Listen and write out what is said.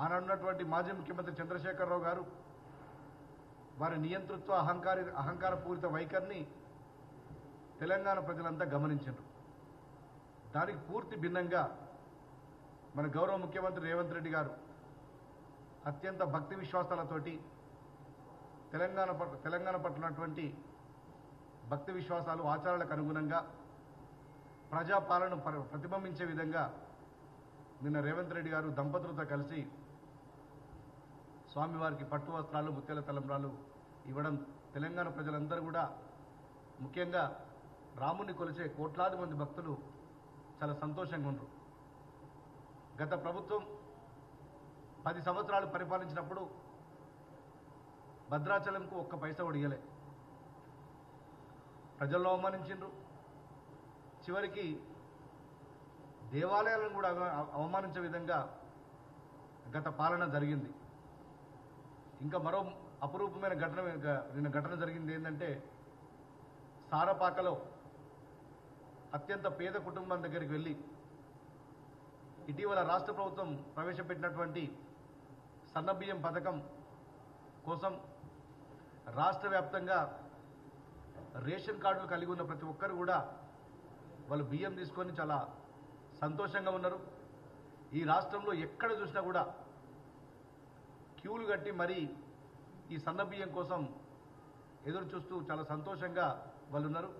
ఆనాడున్నటువంటి మాజీ ముఖ్యమంత్రి చంద్రశేఖరరావు గారు వారి నియంతృత్వ అహంకారి అహంకారపూరిత వైఖరిని తెలంగాణ ప్రజలంతా గమనించారు దానికి పూర్తి భిన్నంగా మన గౌరవ ముఖ్యమంత్రి రేవంత్ రెడ్డి గారు అత్యంత భక్తి విశ్వాసాలతోటి తెలంగాణ పట్ల తెలంగాణ పట్ల భక్తి విశ్వాసాలు ఆచారాలకు అనుగుణంగా ప్రజాపాలన ప్రతిబింబించే విధంగా నిన్న రేవంత్ రెడ్డి గారు దంపతులతో కలిసి స్వామివారికి పట్టు వస్త్రాలు ముత్యాల తలంబ్రాలు ఇవ్వడం తెలంగాణ ప్రజలందరూ కూడా ముఖ్యంగా రాముని కొలిచే కోట్లాది మంది భక్తులు చాలా సంతోషంగా ఉన్నారు. గత ప్రభుత్వం పది సంవత్సరాలు పరిపాలించినప్పుడు భద్రాచలంకు ఒక్క పైసా ఒడిగలే ప్రజల్లో అవమానించిండ్రు. చివరికి దేవాలయాలను కూడా అవమానించే విధంగా గత పాలన జరిగింది. ఇంకా మరో అపురూపమైన ఘటన నిన్న ఘటన జరిగింది ఏంటంటే సారపాకలో అత్యంత పేద కుటుంబం దగ్గరికి వెళ్ళి ఇటీవల రాష్ట్ర ప్రభుత్వం ప్రవేశపెట్టినటువంటి సన్నబియ్యం పథకం కోసం రాష్ట్ర వ్యాప్తంగా రేషన్ కార్డులు కలిగి ఉన్న ప్రతి ఒక్కరు కూడా వాళ్ళు బియ్యం తీసుకొని చాలా సంతోషంగా ఉన్నారు. ఈ రాష్ట్రంలో ఎక్కడ చూసినా కూడా క్యూలు కట్టి మరీ ఈ సన్న బియ్యం కోసం ఎదురు చూస్తూ చాలా సంతోషంగా వాళ్ళు ఉన్నారు